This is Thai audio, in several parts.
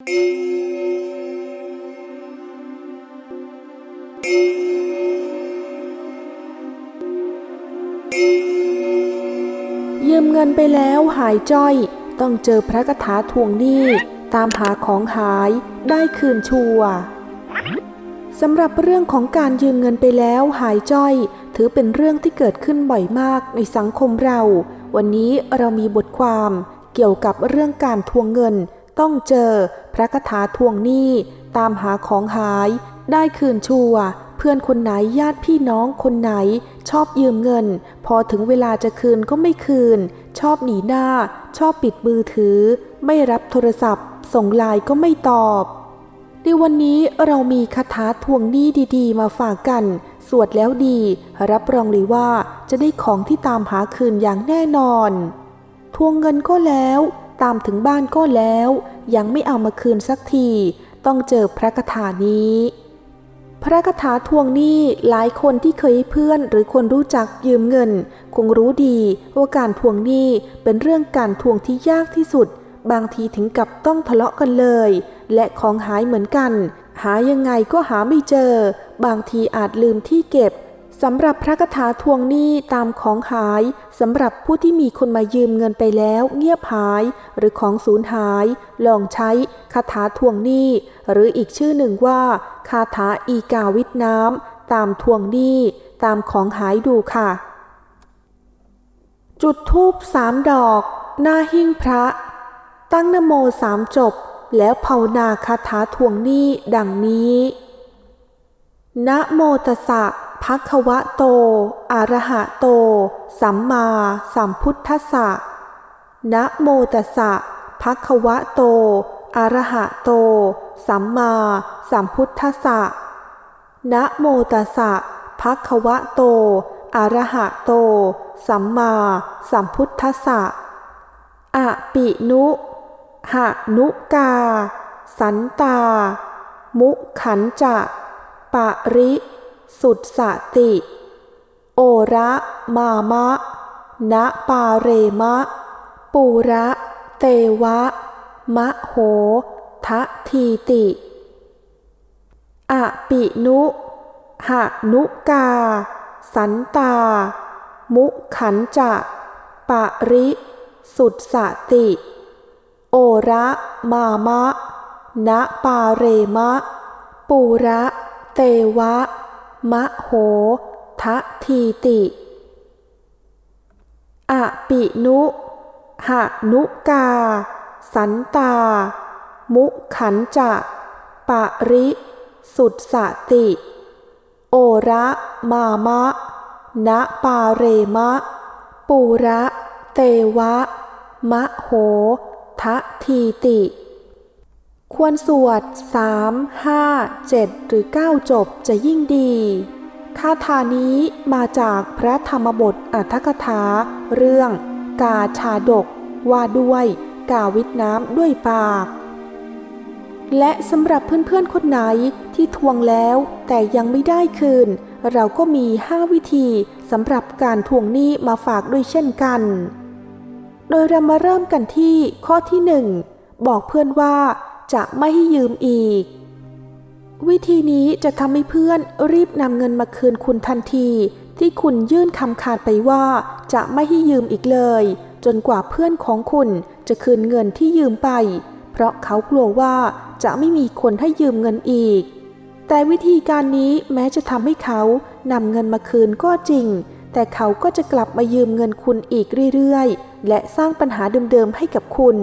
ยืมเงินไปแล้วหายจ้อย ต้องเจอพระคาถาทวงหนี้ ตามหาของหายได้คืนชัวร์สำหรับเรื่องของการยืมเงินไปแล้วหายจ้อย ถือเป็นเรื่องที่เกิดขึ้นบ่อยมากในสังคมเรา วันนี้เรามีบทความเกี่ยวกับเรื่องการทวงเงิน ต้องเจอพระคาถาทวงหนี้ตามหาของหาย ได้คืนชัวเพื่อนคนไหนญาติพี่น้องคนไหน ชอบยืมเงิน พอถึงเวลาจะคืนก็ไม่คืน ชอบหนีหน้า ชอบปิดมือถือ ไม่รับโทรศัพท์ ส่งไลน์ก็ไม่ตอบ ในวันนี้เรามีคาถาทวงหนี้ดีๆ มาฝากกัน สวดแล้วดี รับรองเลยว่าจะได้ของที่ตามหาคืนอย่างแน่นอน ทวงเงินก็แล้ว ตามถึงบ้านก็แล้ว ยังไม่เอามาคืนสักที ต้องเจอพระคาถานี้ พระคาถาทวงหนี้หลายคนที่เคยเพื่อนหรือคนรู้จักยืมเงิน คงรู้ดีว่าการทวงหนี้เป็นเรื่องการทวงที่ยากที่สุด บางทีถึงกับต้องทะเลาะกันเลย และของหายเหมือนกัน หายังไงก็หาไม่เจอ บางทีอาจลืมที่เก็บ สำหรับพระคาถาทวงหนี้ตามของหาย สำหรับผู้ที่มีคนมายืมเงินไปแล้วเงียบหาย หรือของสูญหาย ลองใช้คาถาทวงหนี้ หรืออีกชื่อหนึ่งว่าคาถาอีกาวิทน้ำตามทวงหนี้ตามของหายดูค่ะ จุดธูปสามดอก หน้าหิ้งพระ ตั้งนโมสามจบ แล้วภาวนาคาถาทวงหนี้ดังนี้ นะโมตสะ ภะควะโต อะระหะโต สัมมาสัมพุทธัสสะ นะโมตัสสะภะควะโต อะระหะโต สัมมาสัมพุทธัสสะ นะโมตัสสะภะควะโต อะระหะโต สัมมาสัมพุทธัสสะ อะปินุ หะนุกา สันตา มุขันจะ ปะริ สุดสติ โอระมามะ ณปาเรมะ ปูระ เตวะ มะโหทะทีติอปินุหะนุกา สันตา มุขันจะปะริ สุดสติ โอระมามะ ณปาเรมะ ปูระ เตวะ มะโหทะทีติอะปินุหะนุกา สันตา มุขันจะปะริ สุดสติ โอระมามะณปาเรมะ ปูระ เตวะ มะโหทะทีติ ควรสวดสามห้าเจ็ดหรือเก้าจบจะยิ่งดี คาถานี้มาจากพระธรรมบทอัฏฐกถา เรื่อง กาชาดก ว่าด้วย กาวิทน้ำด้วยปาก และสำหรับเพื่อนๆคนไหนที่ทวงแล้วแต่ยังไม่ได้คืน เราก็มี 5 วิธีสำหรับการทวงหนี้มาฝากด้วยเช่นกัน โดยเรามาเริ่มกันที่ข้อที่ 1 บอกเพื่อนว่า จะไม่ให้ยืมอีก วิธีนี้จะทำให้เพื่อนรีบนำเงินมาคืนคุณทันที ที่คุณยื่นคำขาดไปว่าจะไม่ให้ยืมอีกเลย จนกว่าเพื่อนของคุณจะคืนเงินที่ยืมไป เพราะเขากลัวว่าจะไม่มีคนให้ยืมเงินอีก แต่วิธีการนี้แม้จะทำให้เขานำเงินมาคืนก็จริง แต่เขาก็จะกลับมายืมเงินคุณอีกเรื่อยๆ และสร้างปัญหาเดิมๆให้กับคุณ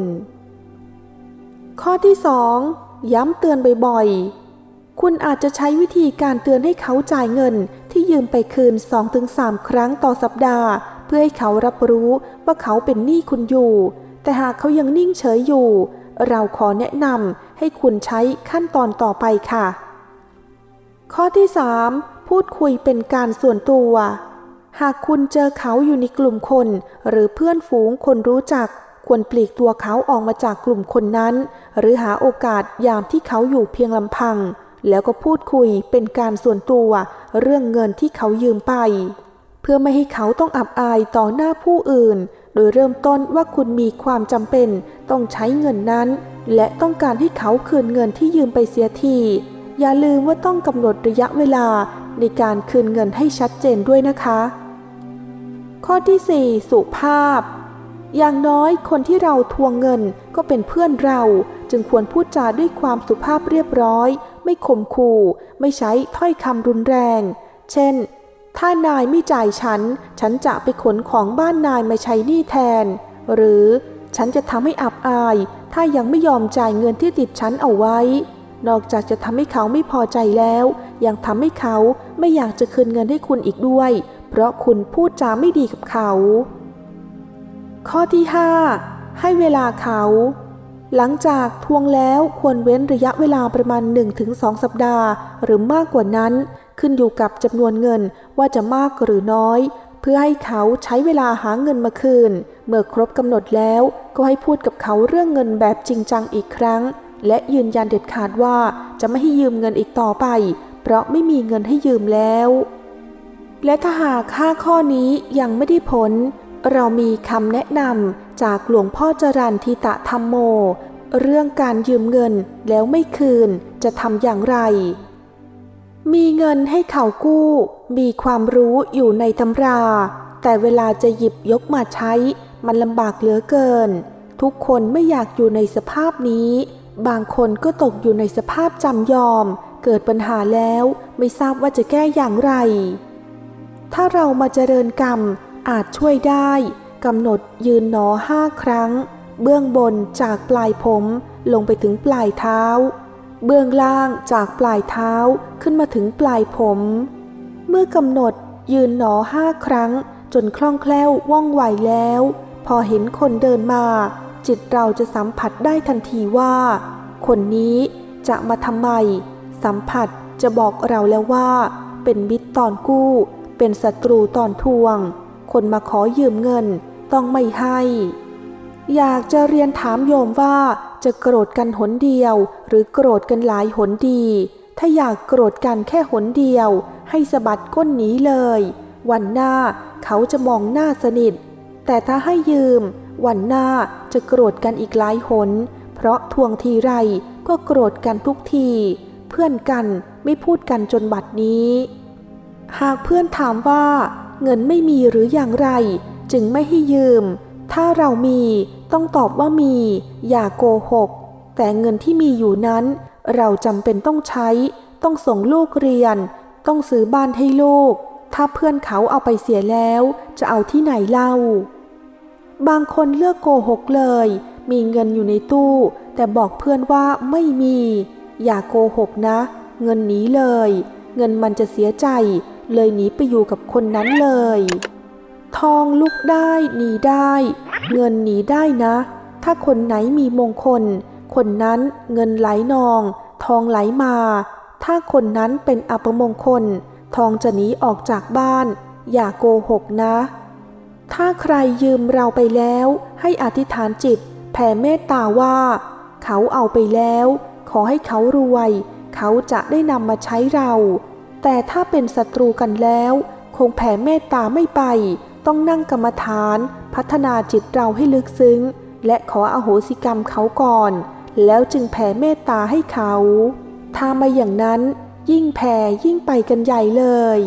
ข้อที่ 2 ย้ำเตือนบ่อยๆ คุณอาจจะใช้วิธีการเตือนให้เขาจ่ายเงินที่ยืมไปคืน 2-3 ครั้งต่อสัปดาห์ เพื่อให้เขารับรู้ว่าเขาเป็นหนี้คุณอยู่ แต่หากเขายังนิ่งเฉยอยู่ เราขอแนะนำให้คุณใช้ขั้นตอนต่อไปค่ะ ข้อที่ 3 พูดคุยเป็นการส่วนตัว หากคุณเจอเขาอยู่ในกลุ่มคน หรือเพื่อนฝูงคนรู้จัก ควรปลีกตัวเขาออกมาจากกลุ่มคนนั้น หรือหาโอกาสยามที่เขาอยู่เพียงลำพัง แล้วก็พูดคุยเป็นการส่วนตัวเรื่องเงินที่เขายืมไป เพื่อไม่ให้เขาต้องอับอายต่อหน้าผู้อื่น โดยเริ่มต้นว่าคุณมีความจำเป็นต้องใช้เงินนั้น และต้องการให้เขาคืนเงินที่ยืมไปเสียที อย่าลืมว่าต้องกำหนดระยะเวลาในการคืนเงินให้ชัดเจนด้วยนะคะ ข้อที่ 4 สุภาพ อย่างน้อยคนที่เราทวงเงินก็เป็นเพื่อนเรา จึงควรพูดจาด้วยความสุภาพเรียบร้อย ไม่ข่มขู่ ไม่ใช้ถ้อยคำรุนแรง เช่น ถ้านายไม่จ่ายฉัน ฉันจะไปขนของบ้านนายมาใช้หนี้แทน หรือฉันจะทำให้อับอาย ถ้ายังไม่ยอมจ่ายเงินที่ติดฉันเอาไว้ นอกจากจะทำให้เขาไม่พอใจแล้ว ยังทำให้เขาไม่อยากจะคืนเงินให้คุณอีกด้วย เพราะคุณพูดจาไม่ดีกับเขา ข้อที่ 5 ให้เวลาเขา หลังจากทวงแล้วควรเว้นระยะเวลาประมาณ 1-2 สัปดาห์ หรือมากกว่านั้น ขึ้นอยู่กับจำนวนเงินว่าจะมากหรือน้อย เพื่อให้เขาใช้เวลาหาเงินมาคืน เมื่อครบกำหนดแล้วก็ให้พูดกับเขาเรื่องเงินแบบจริงจังอีกครั้ง และยืนยันเด็ดขาดว่าจะไม่ให้ยืมเงินอีกต่อไป เพราะไม่มีเงินให้ยืมแล้ว และถ้าหากค่าข้อนี้ยังไม่ได้ผล เรามีคำแนะนำจากหลวงพ่อจรันทิตะธรรมโม เรื่องการยืมเงินแล้วไม่คืนจะทำอย่างไร มีเงินให้เขากู้ มีความรู้อยู่ในตำรา แต่เวลาจะหยิบยกมาใช้ มันลำบากเหลือเกิน ทุกคนไม่อยากอยู่ในสภาพนี้ บางคนก็ตกอยู่ในสภาพจำยอม เกิดปัญหาแล้วไม่ทราบว่าจะแก้อย่างไรถ้าเรามาเจริญกรรม อาจช่วยได้กำหนดยืนหนอห้าครั้ง เบื้องบนจากปลายผมลงไปถึงปลายเท้า เบื้องล่างจากปลายเท้าขึ้นมาถึงปลายผม เมื่อกำหนดยืนหนอห้าครั้ง จนคล่องแคล่วว่องไวแล้ว พอเห็นคนเดินมา จิตเราจะสัมผัสได้ทันทีว่า คนนี้จะมาทำไม สัมผัสจะบอกเราแล้วว่า เป็นมิตรตอนกู้ เป็นศัตรูตอนทวง คนมาขอยืมเงินต้องไม่ให้ อยากจะเรียนถามโยมว่าจะโกรธกันหนเดียว หรือโกรธกันหลายหนดี ถ้าอยากโกรธกันแค่หนเดียว ให้สะบัดก้นหนีเลย วันหน้าเขาจะมองหน้าสนิท แต่ถ้าให้ยืม วันหน้าจะโกรธกันอีกหลายหน เพราะทวงทีไรก็โกรธกันทุกที เพื่อนกันไม่พูดกันจนบัดนี้ หากเพื่อนถามว่า เงินไม่มีหรืออย่างไร จึงไม่ให้ยืม ถ้าเรามีต้องตอบว่ามี อย่าโกหก แต่เงินที่มีอยู่นั้น เราจำเป็นต้องใช้ ต้องส่งลูกเรียน ต้องซื้อบ้านให้ลูก ถ้าเพื่อนเขาเอาไปเสียแล้ว จะเอาที่ไหนเล่า บางคนเลือกโกหกเลย มีเงินอยู่ในตู้ แต่บอกเพื่อนว่าไม่มี อย่าโกหกนะ เงินนี้เลย เงินมันจะเสียใจ เลยหนีไปอยู่กับคนนั้นเลย ทองลุกได้หนีได้ เงินหนีได้นะ ถ้าคนไหนมีมงคล คนนั้นเงินไหลนอง ทองไหลมา ถ้าคนนั้นเป็นอัปมงคล ทองจะหนีออกจากบ้าน อย่าโกหกนะ ถ้าใครยืมเราไปแล้ว ให้อธิษฐานจิต แผ่เมตตาว่า เขาเอาไปแล้ว ขอให้เขารวย เขาจะได้นำมาใช้เรา แต่ถ้าเป็นศัตรูกันแล้ว คงแผ่เมตตาไม่ไป ต้องนั่งกรรมฐาน พัฒนาจิตเราให้ลึกซึ้ง และขออโหสิกรรมเขาก่อน แล้วจึงแผ่เมตตาให้เขา ถ้าไม่อย่างนั้น ยิ่งแผ่ยิ่งไปกันใหญ่เลย